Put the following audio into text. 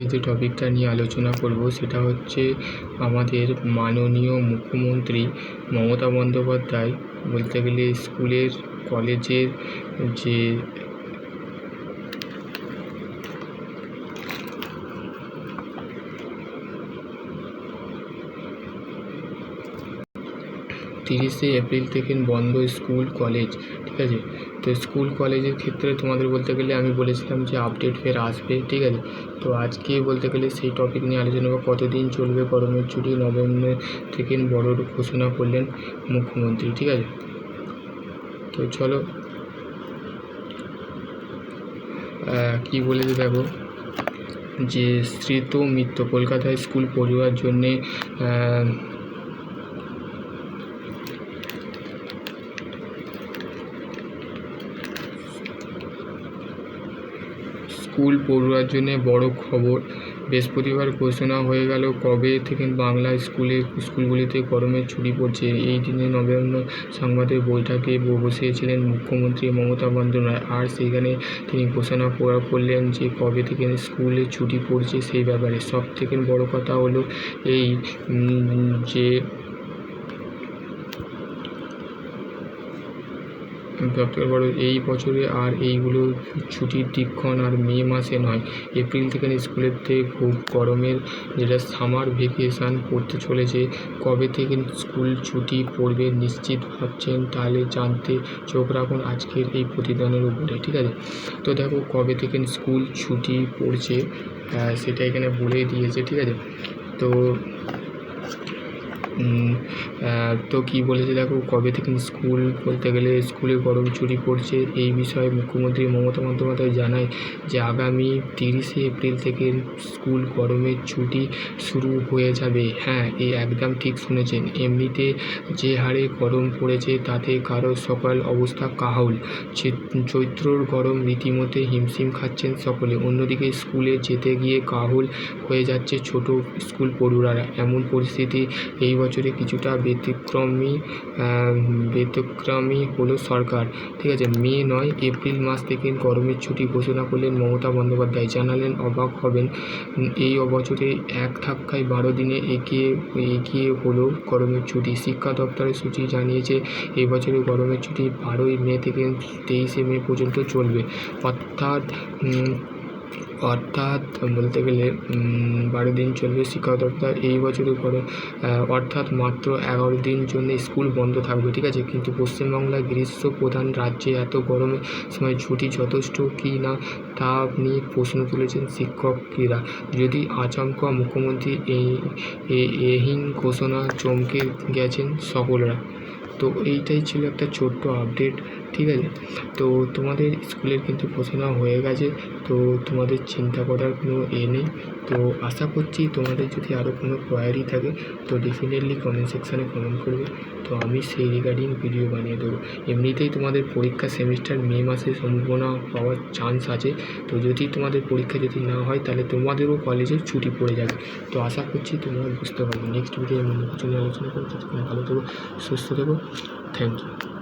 যে টপিকটা নিয়ে আলোচনা করব সেটা হচ্ছে আমাদের মাননীয় মুখ্যমন্ত্রী মমতা বন্দ্যোপাধ্যায় বলতে গেলে স্কুলের, কলেজের যে তিরিশে এপ্রিল থেকে বন্ধ স্কুল, কলেজ, ঠিক আছে? তো স্কুল, কলেজের ক্ষেত্রে তোমাদের বলতে গেলে আমি বলেছিলাম যে আপডেট ফের আসবে, ঠিক আছে? তো আজকে বলতে গেলে সেই টপিক নিয়ে আলোচনা করব, কতদিন চলবে গরমের ছুটি, নভেম্বর থেকে বড় ঘোষণা করলেন মুখ্যমন্ত্রী, ঠিক আছে? তো চলো কি বলেছে দেখো? যে স্মৃত মিত্র কলকাতায় স্কুল পড়ুয়ার জন্যে স্কুল পড়ুয়ার জন্য বড় খবর। বৃহস্পতিবার ঘোষণা হয়ে গেল কবে থেকে বাংলা স্কুলে স্কুলগুলিতে গরমের ছুটি পড়ছে? এই দিনে নভেম্বর সংবাদের বৈঠকে বসেছিলেন মুখ্যমন্ত্রী মমতা বন্দ্যোপাধ্যায়। আর সেখানে তিনি ঘোষণা করা করলেন যে কবে থেকে স্কুলে ছুটি পড়ছে সেই ব্যাপারে। সব থেকে বড় কথা হলো এই উম, যে সবথেকে বড় এই বছরে আর এইগুলো ছুটির দিকক্ষণ আর মে মাসে নয়। এপ্রিল থেকে স্কুলেতে খুব গরমের যেটা সামার ভেকেশান পড়তে চলেছে। কবে থেকে স্কুল ছুটি পড়বে নিশ্চিত ভাবছেন, তাহলে জানতে চোখ রাখুন আজকের এই প্রতিদানের উপরে। ঠিক আছে? তো দেখো কবে থেকে স্কুল ছুটি পড়ছে সেটা এখানে বলে দিয়েছে, ঠিক আছে? তো তো কী বলেছে দেখো, কবে থেকে স্কুল বলতে গেলে স্কুলে গরম ছুটি পড়ছে, এই বিষয়ে মুখ্যমন্ত্রী মমতা বন্দ্যোপাধ্যায় জানায় যে আগামী তিরিশে এপ্রিল থেকে স্কুল গরমের ছুটি শুরু হয়ে যাবে। হ্যাঁ এই একদম ঠিক শুনেছেন। এমনিতে যে হারে গরম পড়েছে, তাতে কারও সকাল অবস্থা কাহাউল চে- চৈত্রর গরম রীতিমতো হিমশিম খাচ্ছেন সকলে। অন্যদিকে স্কুলে যেতে গিয়ে কাহুল হয়ে যাচ্ছে ছোট স্কুল পড়ুয়ারা। এমন পরিস্থিতি এই বছরে কিছুটা ব্যতিক্রমী ব্যতিক্রমী হলো সরকার। ঠিক আছে, মে নয় এপ্রিল মাস থেকে গরমের ছুটি ঘোষণা করলেন মমতা বন্দ্যোপাধ্যায়। জানালেন অবাক হবেন, এই বছরে এক ধাক্কায় বারো দিনে এগিয়ে এগিয়ে হলো গরমের ছুটি। শিক্ষা দপ্তরের সূচি জানিয়েছে এই বছরে গরমের ছুটি বারোই মে থেকে তেইশে মে পর্যন্ত চলবে। অর্থাৎ অর্থাৎ বলতে গেলে বারো দিন চলবে শিক্ষা দপ্তর। এই বছরে করে অর্থাৎ মাত্র এগারো দিন জন্য স্কুল বন্ধ থাকবে, ঠিক আছে? কিন্তু পশ্চিমবাংলায় গ্রীষ্ম প্রধান রাজ্যে এত গরমের সময় ছুটি যথেষ্ট কি না, তা নিয়ে প্রশ্ন তুলেছেন শিক্ষকেরা যদি আচমকা মুখ্যমন্ত্রী এই এহীন ঘোষণা চমকে গেছেন সকলরা। তো এইটাই ছিল একটা ছোট্ট আপডেট ঠিক আছে। তো তোমাদের স্কুলের কিন্তু ঘোষণা হয়ে গেছে, তো তোমাদের চিন্তা করার কোনো এ নেই। তো আশা করছি তোমাদের যদি আরও কোনো কোয়ারি থাকে, তো ডেফিনেটলি কমেন্ট সেকশানে কমেন্ট করবে। তো আমি সেই রিগার্ডিং ভিডিও বানিয়ে দেবো। এমনিতেই তোমাদের পরীক্ষা সেমিস্টার মে মাসে সম্ভাবনা পাওয়ার চান্স আছে। তো যদি তোমাদের পরীক্ষা যদি না হয়, তাহলে তোমাদেরও কলেজে ছুটি পড়ে যাবে। তো আশা করছি তোমরা বুঝতে পারবে। নেক্সট ভিডিও আমি কিছু নিয়ে আলোচনা করব। ভালো থেকো, সুস্থ থেকো। Thank you